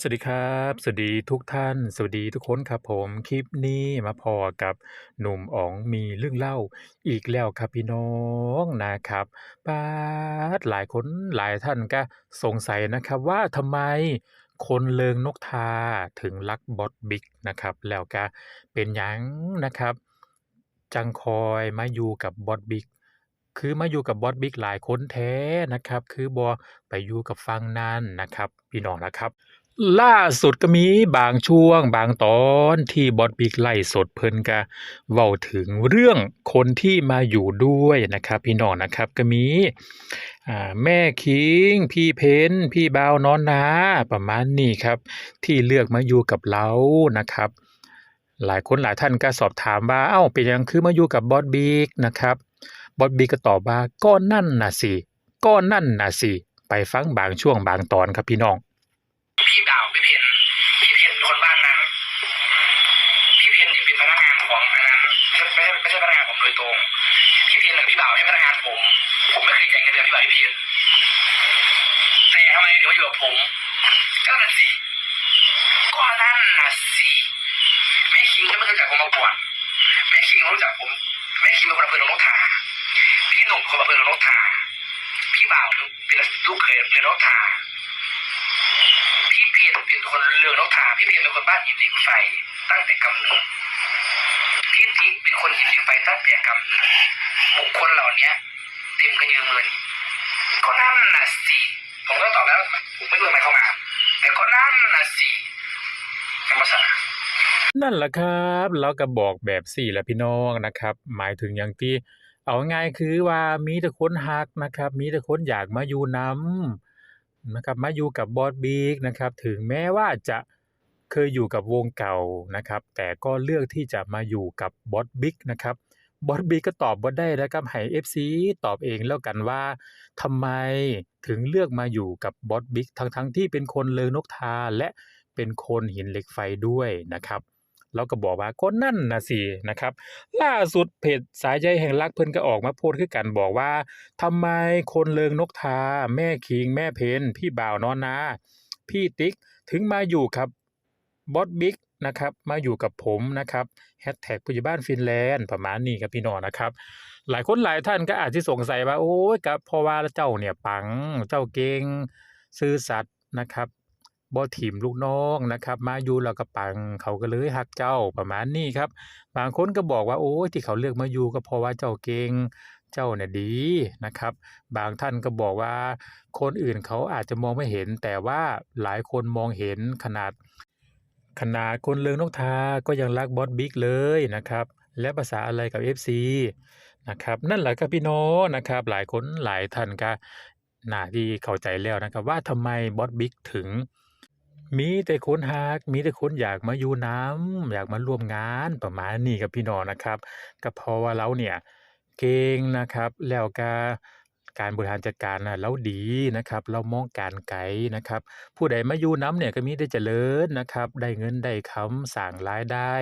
สวัสดีครับ สวัสดีทุกท่าน สวัสดีทุกคนครับผมคลิปนี้มาพอกับหนุ่มอ๋องมีเรื่องเล่าอีกแล้วครับพี่น้องนะครับปาดหลายคนหลายท่านก็สงสัยนะครับว่าทำไมคนเริงนกทาถึงรักบอสบิ๊กนะครับ แล้วก็เป็นยังนะครับ จังคอยมาอยู่กับบอสบิ๊กคือมาอยู่กับบอสบิ๊กหลายคนแท้นะครับ คือบ่ไปอยู่กับฝั่งนั้นนะครับ พี่น้องนะครับ ล่าสุดก็มีบางช่วงบางตอนที่บอสบิ๊กไลฟ์สดเพิ่นก็เว้าถึงเรื่องคนที่มาอยู่ด้วยนะครับ พี่น้องนะครับก็มีแม่คิง พี่เพ็ญพี่บ่าวนอนนาประมาณนี้ครับ ที่เลือกมาอยู่กับเรานะครับ หลายคนหลายท่านก็สอบถามว่าเ"อ้าเป็นยังคือมาอยู่กับบอสบิ๊ก?"นะครับบอสบิ๊กก็ตอบว่า"ก็นั่นน่ะสิก็นั่นน่ะสิ"ไปฟังบางช่วงบางตอนครับพี่น้อง พี่เพ็ญเป็นคนบ้านนั้น พี่เพ็ญเนี่ยเป็นพนักงานของอันนั้นไม่ใช่ไม่ใช่พนักงานผมโดยตรง พี่เพ็ญกับพี่บ่าวให้พนักงานผม ผมไม่เคยจ่ายเงินเดือนพี่บ่าวพี่เพ็ญแต่ทำไมถึงมาอยู่กับผมก็นั่นสิก็นั่นน่ะสิแม่คิงก็ไม่เคยรู้จักผมมาก่อนแม่คิงรู้จักผมแม่คิงเป็นคนอำเภอหนองนกทาพี่หนุ่มคนอำเภอหนองนกทาพี่บ่าวเป็นลูกเขยอำเภอหนองนกทา พี่เพียรเป็นคนเรืองนกทาพี่เพียรเป็นคนบ้านหินเหล็กไฟตั้งแต่กำเนิดพี่ติ๊กเป็นคนหินเหล็กไฟตั้งแต่กำเนิดบุคคลเหล่าเนี้ยเต็มกันยืมเงินก็นั่นน่ะสิผมก็ตอบแล้วผมไม่รู้ทำไมเข้ามาแต่ก็นั่นน่ะสิธรรมศาสตร์นั่นแหละครับเราก็บอกแบบซี้และพี่น้องนะครับ หมายถึงอย่างที่เอาง่ายคือว่ามีแต่คนรักนะครับ มีแต่คนอยากมาอยู่น้ำ นะครับมาอยู่กับบอสบิ๊กนะครับถึงแม้ว่าจะเคยอยู่กับวงเก่านะครับ แต่ก็เลือกที่จะมาอยู่กับบอสบิ๊กนะครับบอสบิ๊กก็ตอบบ่ได้นะครับให้ FC ตอบเองแล้วกันว่าทำไมถึงเลือกมาอยู่กับบอสบิ๊กทั้งๆที่เป็นคนเริงนกทาและเป็นคนหินเหล็กไฟด้วยนะครับ เราก็บอกว่าก็นั่นนะสินะครับ ล่าสุดเพจสายใยแห่งรักเพิ่นก็ออกมาโพสต์คือกันบอกว่าทำไมคนเริงนกทา แม่คิง แม่เพ็ญพี่บ่าวนอนนา พี่ติ๊กถึงมาอยู่กับบอสบิ๊กนะครับมาอยู่กับผมนะครับ#ผู้ใหญ่บ้านฟินแลนด์ประมาณนี้ครับพี่น้องนะครับ หลายคนหลายท่านก็อาจสิสงสัยว่าโอ๊ยก็เพราะว่าเจ้าเนี่ยปังเจ้าเก่งซื่อสัตย์นะครับ บ่ถิ้มลูกน้องนะครับ มาอยู่แล้วก็ปังเขาก็เลยรักเจ้าประมาณนี้ครับ บางคนก็บอกว่าโอ๊ยที่เขาเลือกมาอยู่ก็เพราะว่าเจ้าเก่งเจ้าน่ะดีนะครับ บางท่านก็บอกว่า คนอื่นเขาอาจจะมองไม่เห็น แต่ว่าหลายคนมองเห็นขนาด ขนาดคนเริงนกทาก็ยังรักบอสบิ๊กเลยนะครับ แล้วภาษาอะไรกับ FC นะครับนั่นแหละครับพี่น้องนะครับ หลายคนหลายท่านก็น่าที่เข้าใจแล้วนะครับ ว่าทำไมบอสบิ๊กถึง มีแต่คนรักมีแต่คนอยากมาอยู่นำอยากมาร่วมงานประมาณนี้ครับพี่น้องนะครับก็เพราะว่าเราเนี่ยเก่งนะครับ แล้วก็การบริหารจัดการนะเราดีนะครับ เรามองการไกลนะครับ ผู้ใดมาอยู่นำเนี่ยก็มีแต่เจริญนะครับ ได้เงินได้คำสร้างรายได้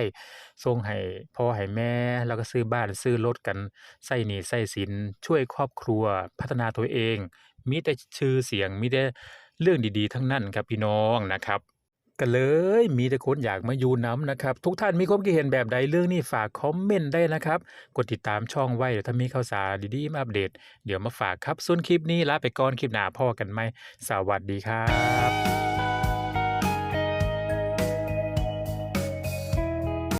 ส่งให้พ่อให้แม่ แล้วก็ซื้อบ้านซื้อรถกันใช้หนี้ใช้สินช่วยครอบครัวพัฒนาตัวเอง มีแต่ชื่อเสียงมีแต่เรื่องดีๆ ทั้งนั้นครับพี่น้องนะครับก็เลยมีแต่คนอยากมาอยู่นำนะครับ ทุกท่านมีความคิดเห็นแบบใดเรื่องนี้ฝากคอมเมนต์ได้นะครับ กดติดตามช่องไว้เดี๋ยวถ้ามีข่าวสารดีๆมาอัปเดต เดี๋ยวมาฝากครับส่วนคลิปนี้ลาไปก่อนคลิปหน้าพ่อกันไหมสวัสดีครับ